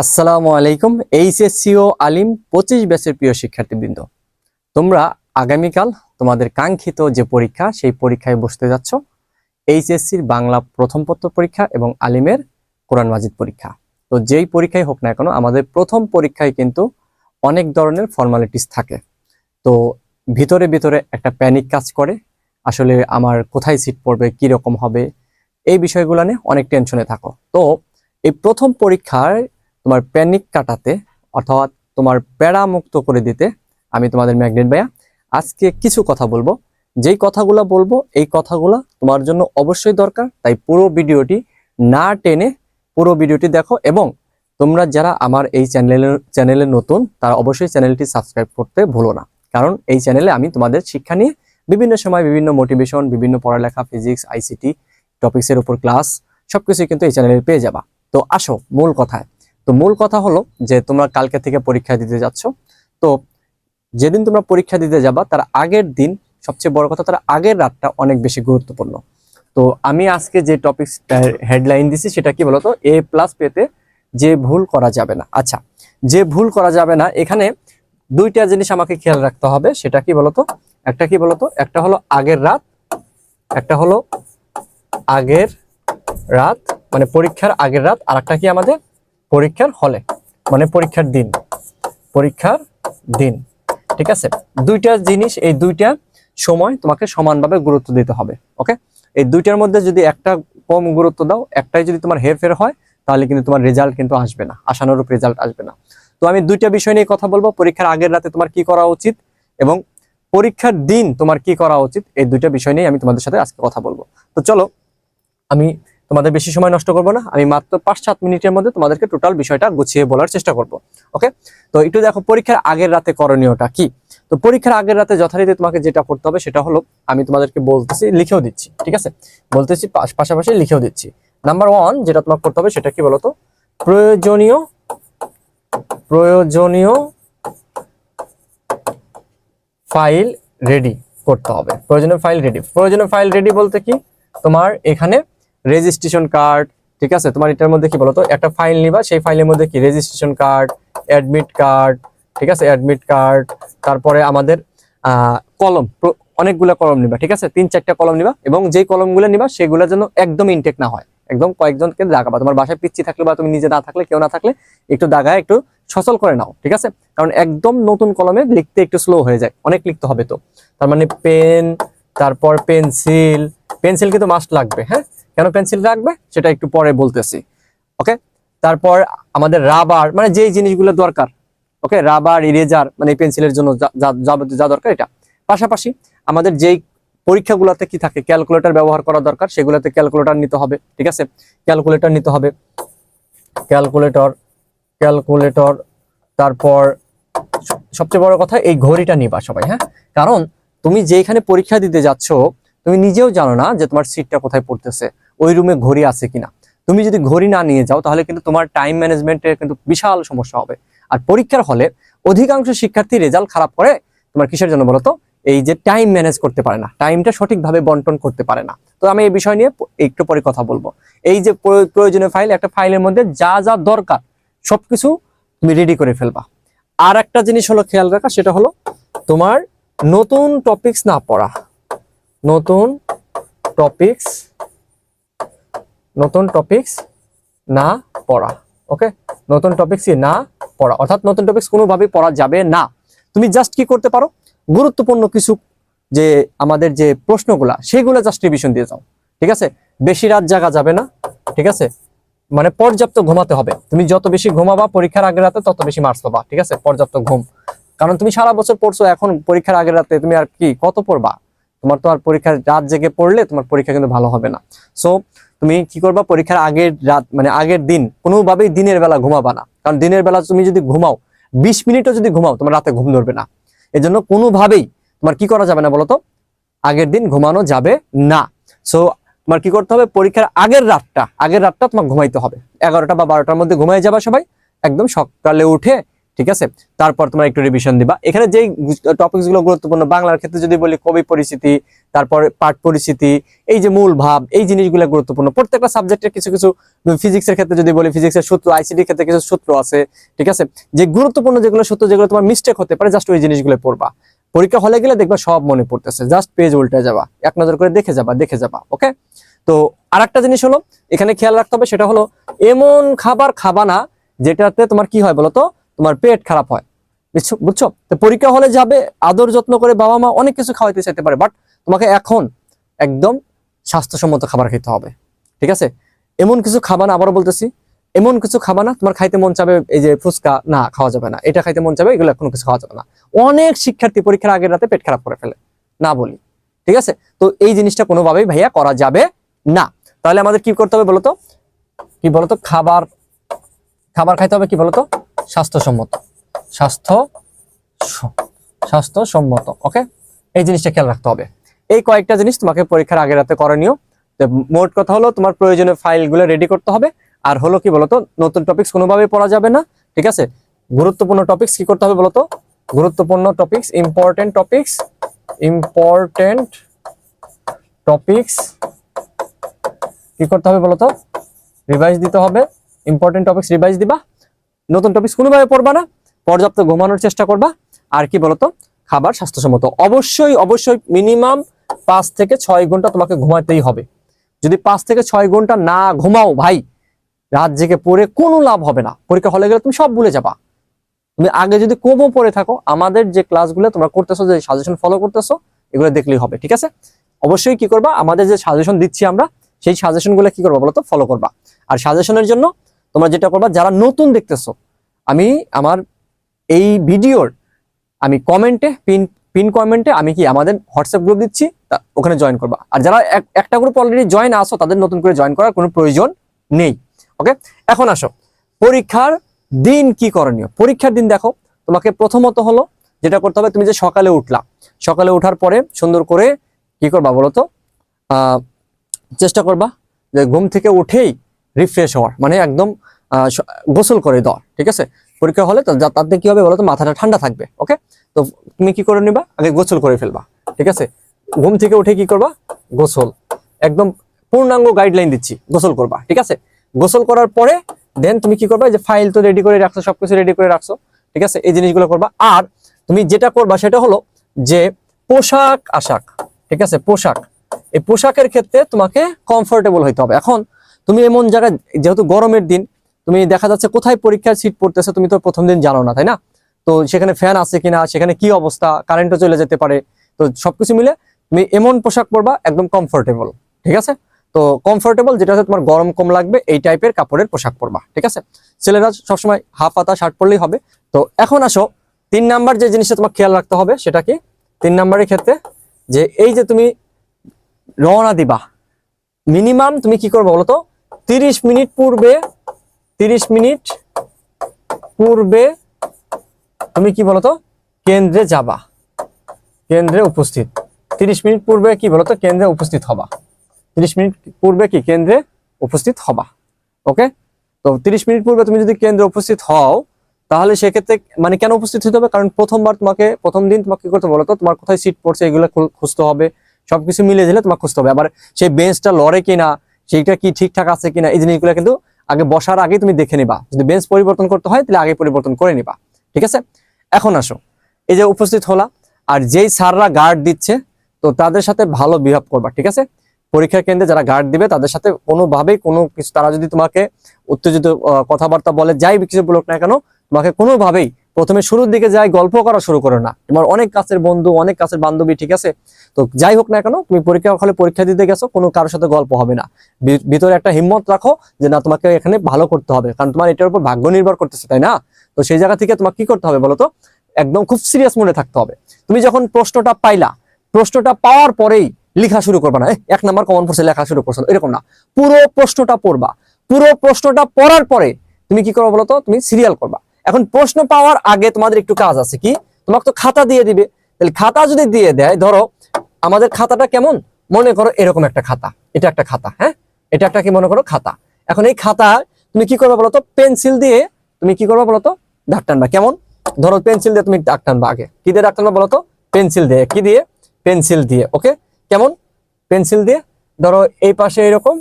আসসালামু আলাইকুম এইচএসসি ও আলিম পঁচিশ ব্যাচের প্রিয় শিক্ষার্থীবৃন্দ। তোমরা আগামীকাল তোমাদের কাঙ্ক্ষিত যে পরীক্ষা, সেই পরীক্ষায় বসতে যাচ্ছ। এইচএসসির বাংলা প্রথম পত্র পরীক্ষা এবং আলিমের কোরআন মাজিদ পরীক্ষা। তো যেই পরীক্ষায় হোক না কেন, আমাদের প্রথম পরীক্ষায় কিন্তু অনেক ধরনের ফর্মালিটিস থাকে। তো ভিতরে ভিতরে একটা প্যানিক কাজ করে, আসলে আমার কোথায় সিট পড়বে, কি রকম হবে, এই বিষয়গুলো নিয়ে অনেক টেনশনে থাকো। তো এই প্রথম পরীক্ষায় তোমার প্যানিক কাটাতে অর্থাৎ তোমার প্যারা মুক্ত করে দিতে আমি তোমাদের ম্যাগনেট ভাইয়া আজকে কিছু কথা বলব। যেই কথাগুলো বলব, এই কথাগুলো তোমার জন্য অবশ্যই দরকার। তাই পুরো ভিডিওটি না টেনে পুরো ভিডিওটি দেখো এবং তোমরা যারা আমার এই চ্যানেলে চ্যানেলে নতুন, তারা অবশ্যই চ্যানেলটি সাবস্ক্রাইব করতে ভুলো না। কারণ এই চ্যানেলে আমি তোমাদের শিক্ষা নিয়ে বিভিন্ন সময় বিভিন্ন মোটিভেশন বিভিন্ন পড়ালেখা ফিজিক্স আইসিটি টপিক্সের উপর ক্লাস সবকিছু কিন্তু এই চ্যানেলে পেয়ে যাবা। তো আসো, মূল কথায়। তো মূল কথা হলো যে তোমরা কালকে থেকে পরীক্ষা দিতে যাচ্ছ। তো যেদিন তোমরা পরীক্ষা দিতে যাবা, তার আগের দিন সবচেয়ে বড় কথা, তার আগের রাতটা অনেক বেশি গুরুত্বপূর্ণ। তো আমি আজকে যে টপিক হেডলাইন দিছি, সেটা কি বলতো? এ প্লাস পেতে যে ভুল করা যাবে না। আচ্ছা যে ভুল করা যাবে না, এখানে দুইটা জিনিস আমাকে খেয়াল রাখতে হবে। সেটা কি বলতো? একটা কি বলতো? একটা হলো আগের রাত, একটা হলো আগের রাত মানে পরীক্ষার আগের রাত আর একটা কি আমাদের? পরীক্ষার হলে মানে পরীক্ষার দিন পরীক্ষার দিন, ঠিক আছে? দুইটা জিনিস, এই দুইটা সময় তোমাকে সমানভাবে গুরুত্ব দিতে হবে ওকে এই দুইটার মধ্যে যদি একটা কম গুরুত্ব দাও, একটাই যদি তোমার হেরফের হয়, তাহলে কিন্তু তোমার রেজাল্ট কিন্তু আসবে না, আশানুরূপ রেজাল্ট আসবে না। তো আমি দুইটা বিষয় নিয়ে কথা বলব, পরীক্ষার আগের রাতে তোমার কি করা উচিত এবং পরীক্ষার দিন তোমার কি করা উচিত, এই দুইটা বিষয় নিয়ে আমি তোমাদের সাথে আজকে কথা বলব। তো চলো, আমি তোমাদের বেশি সময় নষ্ট করব না। আমি মাত্র পাঁচ সাত মিনিটের মধ্যে তোমাদেরকে টোটাল বিষয়টা গুছিয়ে বলার চেষ্টা করব। ওকে তো একটু দেখো, পরীক্ষার আগের রাতে করণীয়টা কি? তো পরীক্ষার আগের রাতে যথারীতি তোমাকে যেটা করতে হবে সেটা হলো, আমি তোমাদেরকে বলতেছি, লিখেও দিচ্ছি, ঠিক আছে? বলতেছি, পাশ- পাশাপাশি লিখেও দিচ্ছি। নাম্বার ওয়ান যেটা তোমাকে করতে হবে সেটা কি বলতো? প্রয়োজনীয় প্রয়োজনীয় ফাইল রেডি করতে হবে। প্রয়োজনীয় ফাইল রেডি প্রয়োজনীয় ফাইল রেডি বলতে কি? তোমার এখানে রেজিস্ট্রেশন কার্ড, ঠিক আছে? তোমার এটার মধ্যে কি বলতো? একটা ফাইল নিবা, সেই ফাইলের মধ্যে কি? রেজিস্ট্রেশন কার্ড, অ্যাডমিট কার্ড, ঠিক আছে? অ্যাডমিট কার্ড, তারপরে আমাদের কলম অনেকগুলা কলম নিবা, ঠিক আছে? তিন চারটা কলম নিবা এবং যেই কলমগুলো নিবা, সেগুলো যেন একদম ইনটেক না হয়। একদম কয়েকজনকে দাগাবা। তোমার বাসায় পিচ্ছি থাকলে বা তুমি নিজে না থাকলে, কেউ না থাকলে একটু দাগায়, একটু সচল করে নাও, ঠিক আছে? কারণ একদম নতুন কলমে লিখতে একটু স্লো হয়ে যায়। অনেক লিখতে হবে তো। তার মানে পেন তারপর পেন্সিল পেন্সিল কিন্তু মাস্ট লাগবে হ্যাঁ? কেন পেন্সিল রাখবে? সেটা একটু পরে বলতেছি ওকে তারপর আমাদের রাবার মানে যেই জিনিসগুলো দরকার ওকে রাবার ইরেজার মানে পেন্সিলের জন্য যা- দরকার এটা। পাশাপাশি আমাদের যেই পরীক্ষাগুলোতে কি থাকে ক্যালকুলেটর ব্যবহার করা দরকার, সেগুলোতে ক্যালকুলেটর নিতে হবে, ঠিক আছে? ক্যালকুলেটর নিতে হবে। ক্যালকুলেটর ক্যালকুলেটর তারপর সবচেয়ে বড় কথা, এই ঘড়িটা নিবা সবাই হ্যাঁ? কারণ তুমি যেখানে পরীক্ষা দিতে যাচ্ছ, তুমি নিজেও জানো না যে তোমার সিটটা কোথায় পড়তেছে। ওই রুমে ঘড়ি আছে কিনা? তুমি যদি ঘড়ি না নিয়ে যাও, তাহলে কিন্তু তোমার টাইম ম্যানেজমেন্টের কিন্তু বিশাল সমস্যা হবে। আর পরীক্ষার হলে অধিকাংশ শিক্ষার্থী রেজাল্ট খারাপ করে, তোমার কিসের জন্য বলতো? এই যে টাইম ম্যানেজ করতে পারে না। টাইমটা সঠিকভাবে বন্টন করতে পারে না। তো আমি এই বিষয় নিয়ে একটু পরে কথা বলব। এই যে প্রয়োজনীয় ফাইল একটা ফাইলের মধ্যে যা যা দরকার, সবকিছু তুমি রেডি করে ফেলবা। আর একটা জিনিস হলো খেয়াল রাখা, সেটা হলো তোমার নতুন টপিকস না পড়া। নতুন টপিকস নতুন টপিকস না পড়া ওকে নতুন টপিকস না পড়া, অর্থাৎ নতুন টপিক্স কোনোভাবেই পড়া যাবে না। তুমি জাস্ট কি করতে পারো? গুরুত্বপূর্ণ কিছু যে আমাদের যে প্রশ্নগুলা, সেগুলো জাস্ট রিভিশন দিয়ে যাও, ঠিক আছে? বেশি রাত জাগা যাবে না, ঠিক আছে? মানে পর্যাপ্ত ঘুমাতে হবে। তুমি যত বেশি ঘুমাবা পরীক্ষার আগের রাতে, তত বেশি মার্কস পাবা, ঠিক আছে? পর্যাপ্ত ঘুম। কারণ তুমি সারা বছর পড়ছো, এখন পরীক্ষার আগের রাতে তুমি আর কি, কত পড়বা? তোমার তো আর পরীক্ষার রাত জেগে পড়লে তোমার পরীক্ষা কিন্তু ভালো হবে না। সো তুমি কি করবা? পরীক্ষার আগের রাত মানে আগের দিন, কোনোভাবেই দিনের বেলা ঘুমাবা না। কারণ দিনের বেলা তুমি যদি ঘুমাও, বিশ মিনিটও যদি ঘুমাও, তোমার রাতে ঘুম ধরবে না। এজন্য কোনোভাবেই তোমার কি করা যাবে না বলতো? আগের দিন ঘুমানো যাবে না। সো তোমার কি করতে হবে? পরীক্ষার আগের রাতটা আগের রাতটা তোমার ঘুমাইতে হবে। এগারোটা বা বারোটার মধ্যে ঘুমাই যাবা সবাই। একদম সকালে উঠে ঠিক আছে? তারপর তোমার একটু রিভিশন দিবা। এখানে যেই টপিকসগুলো গুরুত্বপূর্ণ, বাংলার ক্ষেত্রে যদি বলি কবি পরিস্থিতি তারপর পাঠ পরিস্থিতি এই যে মূল ভাব, এই জিনিসগুলো গুরুত্বপূর্ণ। প্রত্যেকটা সাবজেক্টের কিছু কিছু ফিজিক্সের ক্ষেত্রে যদি বলি ফিজিক্সের সূত্র আইসিডির ক্ষেত্রে কিছু সূত্র আছে, ঠিক আছে? যে গুরুত্বপূর্ণ যেগুলো সূত্র, যেগুলো তোমার মিস্টেক হতে পারে জাস্ট ওই জিনিসগুলো পড়বা। পরীক্ষা হলে গেলে দেখবা সব মনে পড়তেছে। জাস্ট পেজ উল্টে যাবা, এক নজর করে দেখে যাবা দেখে যাবা ওকে তো আর একটা জিনিস হলো, এখানে খেয়াল রাখতে হবে, সেটা হলো, এমন খাবার খাবা না, যেটাতে তোমার কি হয় বলো তো তোমার পেট খারাপ হয়। বুঝছ? বুঝছ? তো পরীক্ষা হলে যাবে, আদর যত্ন করে বাবা মা অনেক কিছু খাওয়াইতে চাইতে পারে বাট তোমাকে এখন একদম স্বাস্থ্যসম্মত খাবার খেতে হবে। ঠিক আছে? এমন কিছু খাবা না, আবারও বলতেছি, এমন কিছু খাবা না, তোমার খাইতে মন চাবে এই যে ফুচকা, না, খাওয়া যাবে না। এটা খাইতে মন চাবে, এগুলো কোনো কিছু খাওয়া যাবে না। অনেক শিক্ষার্থী পরীক্ষার আগের রাতে পেট খারাপ করে ফেলে, না বলি। ঠিক আছে? তো এই জিনিসটা কোনোভাবেই ভাইয়া করা যাবে না। তাহলে আমাদের কি করতে হবে বলতো? কি বলতো? খাবার খাবার খাইতে হবে কি বলতো? স্বাস্থ্যসম্মত। স্বাস্থ্য স্বাস্থ্যসম্মত ওকে এই জিনিসটা খেয়াল রাখতে হবে। এই কয়েকটা জিনিস তোমাকে পরীক্ষার আগের রাতে করণীয়। মোট কথা হলো, তোমার প্রয়োজনীয় ফাইলগুলো রেডি করতে হবে। আর হলো কি বলতো, নতুন টপিক্স কোনোভাবেই পড়া যাবে না, ঠিক আছে? গুরুত্বপূর্ণ টপিক্স কি করতে হবে বলতো? গুরুত্বপূর্ণ topics important topics important topics কি করতে হবে বলতো? রিভাইজ দিতে হবে। ইম্পর্টেন্ট টপিকস রিভাইজ দিবা। নতুন টপিকস কোনোভাবে পড়বা না, পর্যাপ্ত ঘুমানোর চেষ্টা করবা। আর কি বলতো? খাবার স্বাস্থ্যসম্মত। অবশ্যই অবশ্যই মিনিমাম পাঁচ থেকে ছয় ঘণ্টা তোমাকে ঘুমাতেই হবে। যদি পাঁচ থেকে ছয় ঘণ্টা না ঘুমাও ভাই, রাত জেগে পড়ে কোনো লাভ হবে না। পরীক্ষা হলে গেলে তুমি সব ভুলে যাবা। তুমি আগে যদি কমও পড়ে থাকো, আমাদের যে ক্লাসগুলো তোমরা করতেছো, যে সাজেশন ফলো করতেছো, এগুলো দেখলেই হবে, ঠিক আছে? অবশ্যই কি করবা? আমাদের যে সাজেশন দিচ্ছি আমরা, সেই সাজেশনগুলো কি করবা বলতো? ফলো করবা। আর সাজেশনের জন্য তোমরা যেটা করবা, যারা নতুন দেখতেছো, আমি আমার এই ভিডিওর, আমি কমেন্টে পিন পিন কমেন্টে আমি কি আমাদের হোয়াটসঅ্যাপ গ্রুপ দিচ্ছি, তা- ওখানে জয়েন করবা। আর যারা এক- একটা গ্রুপ অলরেডি জয়েন আসো তাদের নতুন করে জয়েন করার কোনো প্রয়োজন নেই। ওকে এখন আসো। পরীক্ষার দিন কি করণীয়? পরীক্ষার দিন দেখো, তোমাকে প্রথমত হলো যেটা করতে হবে, তুমি যে সকালে উঠলা। সকালে ওঠার পরে সুন্দর করে কি করবা বলো তো চেষ্টা করবা যে ঘুম থেকে উঠেই রিফ্রেশ হওয়ার মানে একদম গোসল করে দেওয়ার, ঠিক আছে? পরীক্ষা হলে তো তাতে কি হবে বলো তো মাথাটা ঠান্ডা থাকবে ওকে তো তুমি কি করে নিবা? আগে গোসল করে ফেলবা, ঠিক আছে? ঘুম থেকে উঠে কি করবা? গোসল, একদম পূর্ণাঙ্গ গাইডলাইন দিচ্ছি, গোসল করবা, ঠিক আছে? গোসল করার পরে দেন তুমি কি করবা? যে ফাইল তো রেডি করে রাখছো, সবকিছু রেডি করে রাখছো, ঠিক আছে? এই জিনিসগুলো করবা। আর তুমি যেটা করবা, সেটা হলো যে পোশাক, আশাক, ঠিক আছে? পোশাক, এই পোশাকের ক্ষেত্রে তোমাকে কমফোর্টেবল হইতে হবে। এখন তুমি এমন জায়গায়, যেহেতু গরমের দিন, তুমি দেখা যাচ্ছে কোথায় পরীক্ষার সিট পড়তেছে তুমি তো প্রথম দিন জানো না, তাই না? তো সেখানে ফ্যান আছে কিনা, সেখানে কি অবস্থা কারেন্টও চলে যেতে পারে, তো সবকিছু মিলে তুমি এমন পোশাক পরবা একদম কমফোর্টেবল ঠিক আছে? তো কমফোর্টেবল যেটা হচ্ছে তোমার গরম কম লাগবে, এই টাইপের কাপড়ের পোশাক পরবা, ঠিক আছে? ছেলেরা সবসময় হাফ হাতা শার্ট পরলেই হবে। তো এখন আসো, তিন নাম্বার যে জিনিসটা তোমার খেয়াল রাখতে হবে, সেটা কি? তিন নাম্বারের ক্ষেত্রে যে এই যে তুমি রওনা দিবা মিনিমাম তুমি কি করবে বলো তো? তিরিশ মিনিট পূর্বে, তিরিশ মিনিট পূর্বে তুমি কি বলতো? কেন্দ্রে যাবা। কেন্দ্রে উপস্থিত। তিরিশ মিনিট পূর্বে কি বলতো? কেন্দ্রে উপস্থিত হবা। তিরিশ মিনিট পূর্বে কি? কেন্দ্রে উপস্থিত হবা। ওকে? তো তিরিশ মিনিট পূর্বে তুমি যদি কেন্দ্রে উপস্থিত হও, তাহলে সেক্ষেত্রে মানে কেন উপস্থিত হতে হবে? কারণ প্রথমবার তোমাকে, প্রথম দিন তোমাকে কি করতে বলতো? তোমার কোথায় সিট পড়ছে, এগুলো খুঁজতে হবে। সবকিছু মিলে দিলে তোমার খুঁজতে হবে। আবার সেই বেঞ্চটা লড়ে কিনা সেইটা কি ঠিকঠাক আছে কিনা এই জিনিসগুলো কিন্তু আগে বসার আগে তুমি দেখে নিবা। যদি বেঞ্চ পরিবর্তন করতে হয়, তাহলে আগে পরিবর্তন করে নিবা। ঠিক আছে? এখন আসো। এই যে উপস্থিত হলা, আর যেই স্যাররা গার্ড দিচ্ছে, তো তাদের সাথে ভালো বিহেভ করবা, ঠিক আছে? পরীক্ষা কেন্দ্রে যারা গার্ড দিবে, তাদের সাথে কোনোভাবেই কোনো কিছু, তারা যদি তোমাকে উত্তেজিত কথাবার্তা বলে, যাই কিছু বলুক না কেন, তোমাকে কোনোভাবেই প্রথমে শুরুর দিকে যাই, গল্প করা শুরু করো না। তোমার অনেক কাছের বন্ধু, অনেক কাছের বান্ধবী, ঠিক আছে? তো যাই হোক না কেন, তুমি পরীক্ষা হলে পরীক্ষা দিতে গেছো, কোনো কারোর সাথে গল্প হবে না। ভিতরে একটা হিম্মত রাখো যে না, তোমাকে এখানে ভালো করতে হবে, কারণ তোমার এটার উপর ভাগ্য নির্ভর করতেছে, তাই না? তো সেই জায়গা থেকে তোমাকে কি করতে হবে বলো তো? একদম খুব সিরিয়াস মনে থাকতে হবে। তুমি যখন প্রশ্নটা পাইলা, প্রশ্নটা পাওয়ার পরেই লেখা শুরু করবা না এক নাম্বার কমন পড়ছে লেখা শুরু করছ, এরকম না। পুরো প্রশ্নটা পড়বা। পুরো প্রশ্নটা পড়ার পরে তুমি কি করবা বলতো তুমি সিরিয়াল করবা। এখন প্রশ্ন পাওয়ার আগে তোমাদের একটু কাজ আছে কি? তোমাকে তো খাতা দিয়ে দিবে। তাহলে খাতা যদি দিয়ে দেয়, ধরো আমাদের খাতাটা কেমন? মনে করো এরকম একটা খাতা। এটা একটা খাতা হ্যাঁ? এটা একটা কি মনে করো? খাতা। এখন এই খাতা তুমি কি করবে বলতো? পেন্সিল দিয়ে তুমি কি করবে বলতো? দাগ টানবা। কেমন? ধরো পেন্সিল দিয়ে তুমি দাগ টানবা আগে। কি দিয়ে দাগ টানবা বলো তো পেন্সিল দিয়ে। কি দিয়ে? পেন্সিল দিয়ে। ওকে? কেমন? পেন্সিল দিয়ে। ধরো এই পাশে এরকম।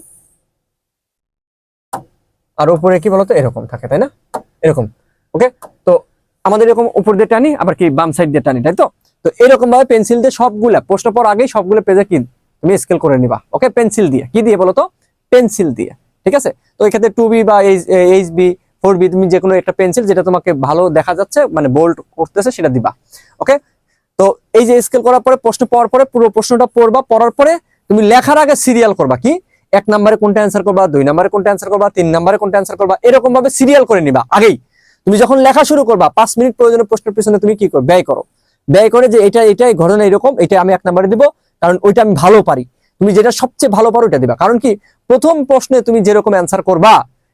আর উপরে কি বলতো? এরকম থাকে, তাই না? এরকম। ওকে তো আমাদের এরকম উপর দিয়ে টানি, আবার কি বাম সাইড দিয়ে টানি তাই তো তো এরকম ভাবে পেন্সিল দিয়ে সবগুলা প্রশ্ন পর আগেই সবগুলো পেজে কি? তুমি স্কেল করে নিবা ওকে পেন্সিল দিয়ে। কি দিয়ে বলো তো পেন্সিল দিয়ে, ঠিক আছে? তো এই ক্ষেত্রে টু বি বা এইচ বি ফোর বি তুমি যে কোনো একটা পেন্সিল যেটা তোমাকে ভালো দেখা যাচ্ছে মানে বোল্ড করতেছে, সেটা দিবা ওকে তো এই যে স্কেল করার পরে প্রশ্ন পাওয়ার পরে, পুরো প্রশ্নটা পড়বা, পড়ার পরে তুমি লেখার আগে সিরিয়াল করবা, কি? এক নম্বরে কোনটা অ্যান্সার করবা, দুই নম্বরে কোনটা অ্যান্সার করবা, তিন নম্বরে কোনটা অ্যান্সার করবা এরকম ভাবে সিরিয়াল করে নিবা, আগেই। তুমি যখন লেখা শুরু করবা, পাঁচ মিনিট প্রয়োজনীয় প্রশ্নের পিছনে তুমি কি করো? ব্যয় করো। ব্যয় করে যে এটা, এটাই ঘটনা এরকম, এটা আমি এক নম্বরে দিব, কারণ ওইটা আমি ভালো পারি। তুমি যেটা সবচেয়ে ভালো পারো ওইটা দিবা। কারণ কি, প্রথম প্রশ্নে তুমি যেরকম অ্যান্সার করবা,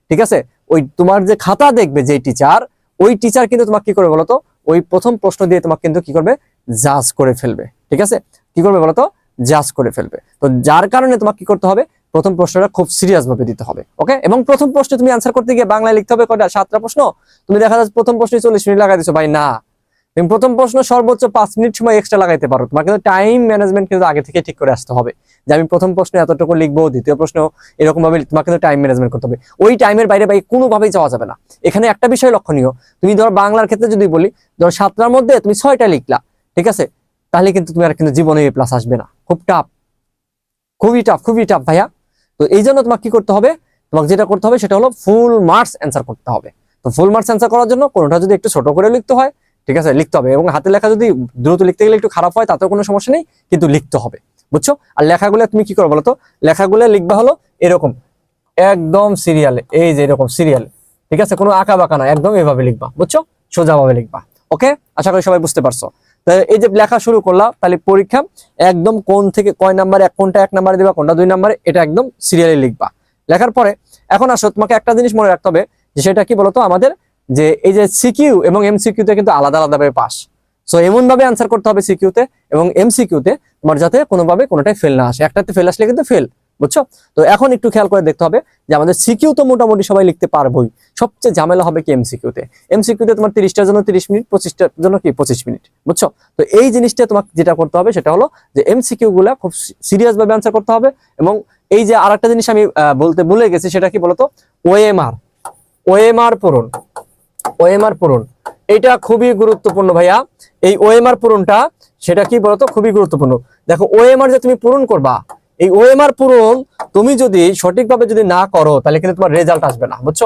ঠিক আছে? ওই তোমার যে খাতা দেখবে যে টিচার ওই টিচার কিন্তু তোমাকে কি করবে বলতো ওই প্রথম প্রশ্ন দিয়ে তোমাকে কিন্তু কি করবে? জাজ করে ফেলবে। ঠিক আছে? কি করবে বলতো জাজ করে ফেলবে। তো যার কারণে তোমাকে কি করতে হবে? প্রথম প্রশ্নটা খুব সিরিয়াস ভাবে দিতে হবে ওকে এবং প্রথম প্রশ্নে তুমি অ্যান্সার করতে গিয়ে বাংলায় লিখতে হবে কয়টা? সাতটা প্রশ্ন? তুমি দেখা যাচ্ছে প্রথম প্রশ্নে চল্লিশ মিনিট লাগাই দিছো, ভাই না। তুমি প্রথম প্রশ্ন সর্বোচ্চ পাঁচ মিনিট সময় এক্সট্রা লাগাইতে পারো, তোমার কিন্তু টাইম ম্যানেজমেন্ট কিন্তু আগে থেকে ঠিক করে আসতে হবে। যে আমি প্রথম প্রশ্নে এতটুকু লিখব, দ্বিতীয় প্রশ্ন এরকম ভাবে তোমাকে কিন্তু টাইম ম্যানেজমেন্ট করতে হবে। ওই টাইমের বাইরে বাইরে কোনোভাবেই যাওয়া যাবে না। এখানে একটা বিষয় লক্ষণীয়, তুমি ধর বাংলার ক্ষেত্রে যদি বলি, ধর সাতটার মধ্যে তুমি ছয়টা লিখলা, ঠিক আছে? তাহলে কিন্তু তুমি আর কিন্তু জীবনে প্লাস আসবে না। খুব টাফ খুবই টাফ খুবই টাফ ভাইয়া। তো এই জন্য তোমাকে কি করতে হবে? তোমাকে যেটা করতে হবে সেটা হলো ফুল মার্কস অ্যান্সার করতে হবে। তো ফুল মার্কস অ্যান্সার করার জন্য কোনোটা যদি একটু ছোট করে লিখতে হয়, ঠিক আছে, লিখতে হবে। এবং হাতে লেখা যদি দ্রুত লিখতে গেলে একটু খারাপ হয়, তাতেও কোনো সমস্যা নেই, কিন্তু লিখতে হবে। বুঝছ? আর লেখাগুলো তুমি কি করো বলো তো? লেখাগুলো লিখবা হলো এরকম, একদম সিরিয়ালে এই যে এরকম সিরিয়ালে ঠিক আছে? কোনো আঁকা বাঁকা না একদম এভাবে লিখবা, বুঝছ? সোজাভাবে লিখবা। ওকে আশা করি সবাই বুঝতে পারছ। এই যে লেখা শুরু করলাম, তাহলে পরীক্ষা একদম কোন থেকে কয় নাম্বারে কোনটা এক নাম্বারে দিবা, কোনটা দুই নাম্বারে, এটা একদম সিরিয়ালে লিখবা। লেখার পরে, এখন আসো, তোমাকে একটা জিনিস মনে রাখতে হবে, যে সেটা কি বলতো আমাদের, যে এই যে সিকিউ এবং এমসিকিউতে কিন্তু আলাদা আলাদা ভাবে পাস সো এমন ভাবে আনসার করতে হবে সিকিউতে এবং এমসিকিউতে তোমার যাতে কোনোভাবে কোনোটাই ফেল না আসে। একটাতে ফেল আসলে কিন্তু ফেল বুঝছ? তো এখন একটু খেয়াল করে দেখতে হবে যে আমাদের সিকিউ তো মোটামুটি সবাই লিখতে পারবোই। সবচেয়ে ঝামেলা হবে কি এমসিকিউতে এমসিকিউতে তোমার তিরিশটার জন্য তিরিশ মিনিট, পঁচিশটার জন্য কি পঁচিশ মিনিট, বুঝছ? তো এই জিনিসটা তোমাকে যেটা করতে হবে সেটা হলো যে এমসিকিউ গুলা খুব সিরিয়াস ভাবে আনসার করতে হবে এবং এই যে আরেকটা জিনিস আমি বলতে ভুলে গেছি সেটা কি বলতো? ওএমআর ওএমআর পূরণ ওএমআর পূরণ। এটা খুবই গুরুত্বপূর্ণ ভাইয়া। এই ওএমআর পূরণটা সেটা কি বলতো? খুবই গুরুত্বপূর্ণ। দেখো ওএমআর যে তুমি পূরণ করবা এই ওএমআর পূরণ তুমি যদি সঠিকভাবে যদি না করো, তাহলে কিন্তু তোমার রেজাল্ট আসবে না, বুঝছ?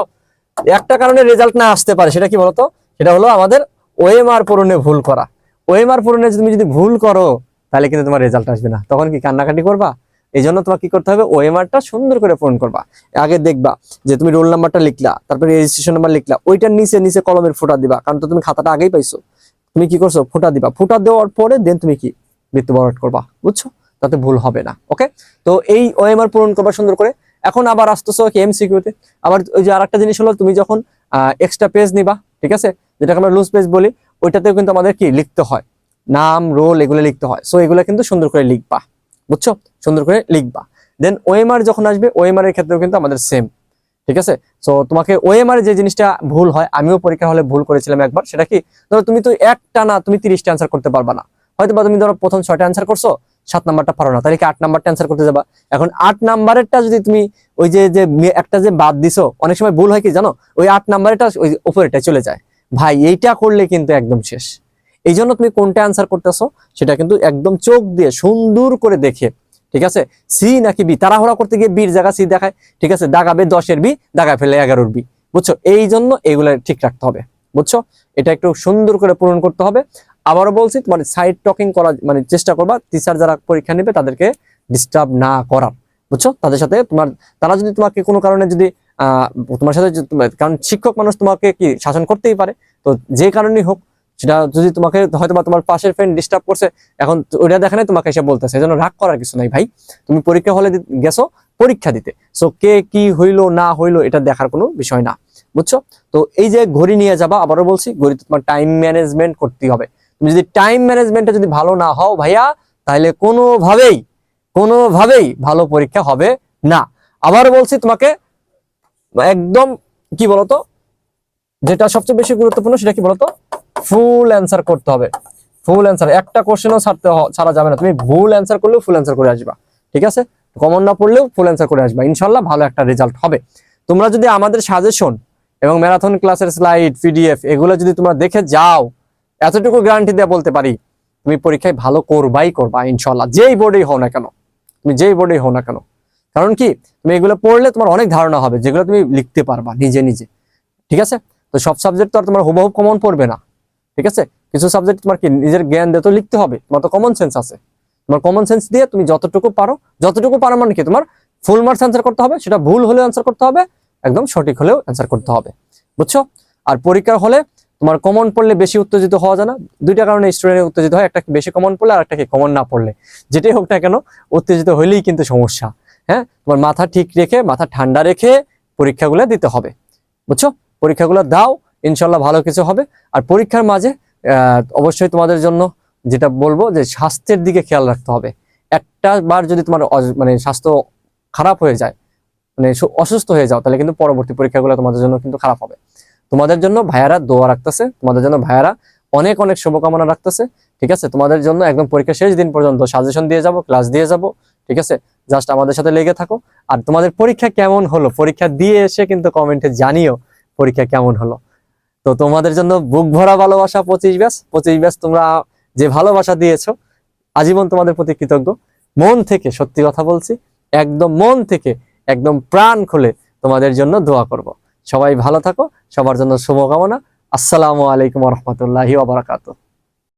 একটা কারণে রেজাল্ট না আসতে পারে, সেটা কি বলতো? সেটা হলো আমাদের ওএমআর পূরণে ভুল করা। ওএমআর পূরণে তুমি যদি ভুল করো, তাহলে কিন্তু তোমার রেজাল্ট আসবে না। তখন কি কান্নাকাটি করবা? এই জন্য তোমার কি করতে হবে? ওএমআরটা সুন্দর করে পূরণ করবা। আগে দেখবা যে তুমি রোল নাম্বারটা লিখলা, তারপরে রেজিস্ট্রেশন নাম্বার লিখলা, ওইটার নিচে নিচে কলমের ফোটা দিবা, কারণ তো তুমি খাতাটা আগেই পাইছো। তুমি কি করছ? ফোটা দিবা। ফোটা দেওয়ার পরে দেন তুমি কি? মৃত্যু বরট করবা, বুঝছ? তাতে ভুল হবে না ওকে তো এই ওএমআর পূরণ করবা সুন্দর করে এখন আবার আসতেছো কি এমসিকিউতে আবার ওই যে আরেকটা জিনিস হলো, তুমি যখন এক্সট্রা পেজ নিবা, ঠিক আছে? যেটাকে আমরা লুজ পেজ বলি, ওইটাতেও কিন্তু আমাদের কি লিখতে হয়? নাম রোল এগুলো লিখতে হয়। সো এগুলো কিন্তু সুন্দর করে লিখবা, বুঝছ? সুন্দর করে লিখবা। দেন ওএমআর যখন আসবে ওএমআর এর ক্ষেত্রেও কিন্তু আমাদের সেম ঠিক আছে? সো তোমাকে ওএমআর যে জিনিসটা ভুল হয়, আমিও পরীক্ষা হলে ভুল করেছিলাম একবার, সেটা কি? ধরো তুমি তো একটা না, তুমি তিরিশটা অ্যান্সার করতে পারবা না। হয়তো বা তুমি ধরো প্রথম ছয়টা অ্যান্সার করছ সাত নাম্বারটা পারো না, তাহলে কি আট নাম্বারটা অ্যান্সার করতে যাবা? এখন আট নাম্বারেরটা যদি তুমি ওই যে যে একটা যে বাদ দিছো, অনেক সময় ভুল হয় কি জানো? ওই আট নাম্বারেরটা ওই উপরেটা চলে যায়। ভাই, এইটা করলে কিন্তু একদম শেষ। এই জন্য তুমি কোনটা অ্যান্সার করতেছো, সেটা কিন্তু একদম চোখ দিয়ে সুন্দর করে দেখে, ঠিক আছে? সি নাকি বি? তাড়াহুড়া করতে গিয়ে বির জায়গা সি দেখায়, ঠিক আছে? দাগাবে দশের বি দাগায় ফেলে এগারোর বি, বুঝছ? এই জন্য এইগুলা ঠিক রাখতে হবে, বুঝছ? এটা একটু সুন্দর করে পূরণ করতে হবে। আবারও বলছি, তোমার সাইড টকিং করা মানে চেষ্টা করবা টিচার যারা পরীক্ষা নেবে তাদেরকে ডিস্টার্ব না করার, বুঝছ? তাদের সাথে তোমার, তারা যদি তোমাকে কোনো কারণে যদি তোমার সাথে কারণ শিক্ষক মানুষ তোমাকে কি শাসন করতেই পারে? তো যে কারণেই হোক, সেটা যদি তোমাকে হয়তো বা তোমার পাশের ফ্রেন্ড ডিস্টার্ব করছে, এখন ওইটা দেখে নাই তোমাকে এসে বলতেছে এই জন্য রাগ করার কিছু নাই ভাই। তুমি পরীক্ষা হলে গেছো পরীক্ষা দিতে। সো কে কি হইল, না হইল, এটা দেখার কোনো বিষয় না, বুঝছ? তো এই যে ঘড়ি নিয়ে যাবা, আবারও বলছি, ঘড়িতে তোমার টাইম ম্যানেজমেন্ট করতেই হবে। তুমি যদি টাইম ম্যানেজমেন্টে যদি ভালো না হও ভাইয়া, তাহলে কোনোভাবেই কোনোভাবেই ভালো পরীক্ষা হবে না। আবার বলছি তোমাকে, একদম কি বলতো, যেটা সবচেয়ে বেশি গুরুত্বপূর্ণ সেটা কি বলতো ফুল অ্যান্সার করতে হবে। ফুল অ্যান্সার একটা কোশ্চেনও ছাড়তে ছাড়া যাবে না। তুমি ভুল অ্যান্সার করলেও ফুল অ্যান্সার করে আসবা, ঠিক আছে? কমন না পড়লেও ফুল অ্যান্সার করে আসবা। ইনশাল্লাহ ভালো একটা রেজাল্ট হবে। তোমরা যদি আমাদের সাজেশন এবং ম্যারাথন ক্লাসের স্লাইড পিডিএফ এগুলো যদি তোমরা দেখে যাও এতটুকু গ্যারান্টি দিয়ে বলতে পারি, তুমি পরীক্ষায় ভালো করবাই করবা ইনশাল্লাহ যেই বোর্ডেই হও না কেন, তুমি যেই বোর্ডেই হও না কেন। কারণ কি, তুমি এগুলো পড়লে তোমার অনেক ধারণা হবে, যেগুলো তুমি লিখতে পারবা নিজে নিজে। ঠিক আছে? তো সব সাবজেক্ট তো আর তোমার হুবহু কমন পড়বে না। ঠিক আছে? কিছু সাবজেক্ট তোমার কি, নিজের জ্ঞান দিয়ে তো লিখতে হবে, তোমার তো কমন সেন্স আছে। তোমার কমন সেন্স দিয়ে তুমি যতটুকু পারো যতটুকু পারো মানে কি, তোমার ফুল মার্কস অ্যান্সার করতে হবে, সেটা ভুল হলেও অ্যান্সার করতে হবে, একদম সঠিক হলেও অ্যান্সার করতে হবে। বুঝছ? আর পরীক্ষার হলে তোমার কমন পড়লে বেশি উত্তেজিত হওয়া যায় না। দুইটা কারণে স্টুডেন্ট উত্তেজিত হয়, একটা বেশি কমন পড়লে আর একটা কমন না পড়লে। যেটাই হোক না কেন, উত্তেজিত হইলেই কিন্তু সমস্যা। হ্যাঁ? তোমার মাথা ঠিক রেখে, মাথা ঠান্ডা রেখে পরীক্ষাগুলো দিতে হবে। বুঝছ? পরীক্ষাগুলো দাও ইনশাল্লাহ ভালো কিছু হবে। আর পরীক্ষার মাঝে অবশ্যই তোমাদের জন্য যেটা বলব যে স্বাস্থ্যের দিকে খেয়াল রাখতে হবে। একটা বার যদি তোমার মানে স্বাস্থ্য খারাপ হয়ে যায় মানে অসুস্থ হয়ে যাও, তাহলে কিন্তু পরবর্তী পরীক্ষাগুলো তোমাদের জন্য কিন্তু খারাপ হবে। তোমাদের জন্য ভাইয়ারা দোয়া রাখতেছে, তোমাদের জন্য ভাইয়ারা অনেক অনেক শুভকামনা রাখতেছে, ঠিক আছে? তোমাদের জন্য একদম পরীক্ষা শেষ দিন পর্যন্ত সাজেশন দিয়ে যাব ক্লাস দিয়ে যাব, ঠিক আছে? জাস্ট আমাদের সাথে লেগে থাকো। আর তোমাদের পরীক্ষা কেমন হলো? পরীক্ষা দিয়ে এসে কিন্তু কমেন্টে জানিও পরীক্ষা কেমন হলো। তো তোমাদের জন্য বুক ভরা ভালোবাসা পঁচিশ ব্যাস। পঁচিশ ব্যাস তোমরা যে ভালোবাসা দিয়েছ, আজীবন তোমাদের প্রতি কৃতজ্ঞ। মন থেকে সত্যি কথা বলছি, একদম মন থেকে, একদম প্রাণ খুলে তোমাদের জন্য দোয়া করব। সবাই ভালো থাকো সবার জন্য শুভকামনা। আসসালামু আলাইকুম রহমতুল্লাহি ওবরাকাতুহ